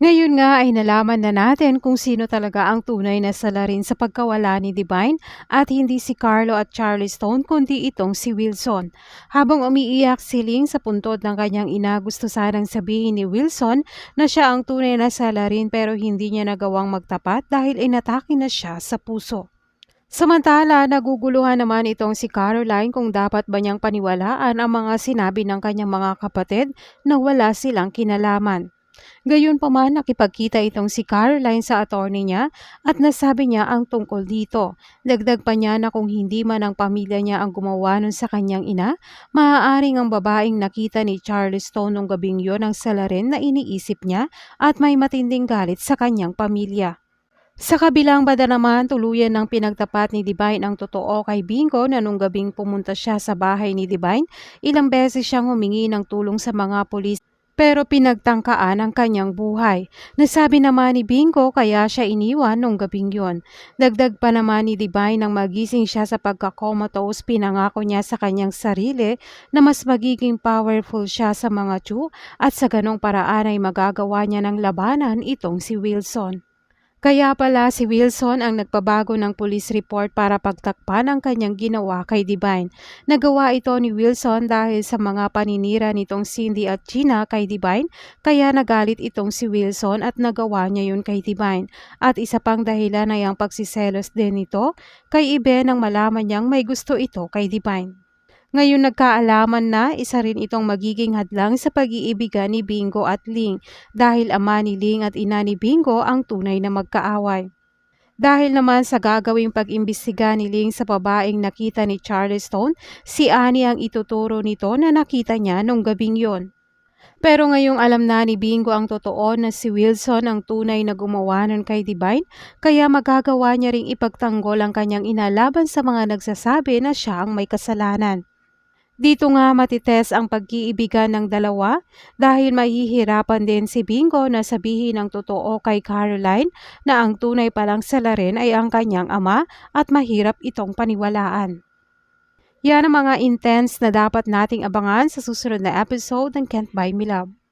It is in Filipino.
Ngayon nga ay nalaman na natin kung sino talaga ang tunay na salarin sa pagkawala ni Divine at hindi si Carlo at Charlie Stone kundi itong si Wilson. Habang umiiyak si Ling sa puntod ng kanyang ina gusto sanang sabihin ni Wilson na siya ang tunay na salarin pero hindi niya nagawang magtapat dahil inatake na siya sa puso. Samantala, naguguluhan naman itong si Caroline kung dapat ba niyang paniwalaan ang mga sinabi ng kanyang mga kapatid na wala silang kinalaman. Gayunpaman nakipagkita itong si Caroline sa attorney niya at nasabi niya ang tungkol dito. Dagdag pa niya na kung hindi man ang pamilya niya ang gumawa nun sa kanyang ina, maaaring ang babaeng nakita ni Charlie Stone nung gabing yon ang salarin na iniisip niya at may matinding galit sa kanyang pamilya. Sa kabilang banda naman, tuluyan ng pinagtapat ni Divine ang totoo kay Bingo na nung gabing pumunta siya sa bahay ni Divine, ilang beses siyang humingi ng tulong sa mga pulis pero pinagtangkaan ang kanyang buhay. Nasabi naman ni Bingo kaya siya iniwan nung gabing yon. Dagdag pa naman ni Divine nang magising siya sa pagkakomatose, pinangako niya sa kanyang sarili na mas magiging powerful siya sa mga Chu at sa ganong paraan ay magagawa niya ng labanan itong si Wilson. Kaya pala si Wilson ang nagpabago ng police report para pagtakpan ang kanyang ginawa kay Divine. Nagawa ito ni Wilson dahil sa mga paninira nitong Cindy at Gina kay Divine, kaya nagalit itong si Wilson at nagawa niya yun kay Divine. At isa pang dahilan ay ang pagsiselos din nito kay Ibe nang malaman niyang may gusto ito kay Divine. Ngayon nagkaalaman na isa rin itong magiging hadlang sa pag-iibigan ni Bingo at Ling dahil ama ni Ling at ina ni Bingo ang tunay na magkaaway. Dahil naman sa gagawing pag-imbestiga ni Ling sa babaeng nakita ni Charlie Stone, si Annie ang ituturo nito na nakita niya nung gabing yon. Pero ngayong alam na ni Bingo ang totoo na si Wilson ang tunay na gumawa nun kay Divine, kaya magagawa niya ring ipagtanggol ang kanyang inalaban sa mga nagsasabi na siya ang may kasalanan. Dito nga matites ang pag-iibigan ng dalawa dahil mahihirapan din si Bingo na sabihin ang totoo kay Caroline na ang tunay palang salarin ay ang kanyang ama at mahirap itong paniwalaan. Yan ang mga intense na dapat nating abangan sa susunod na episode ng Can't Buy Me Love.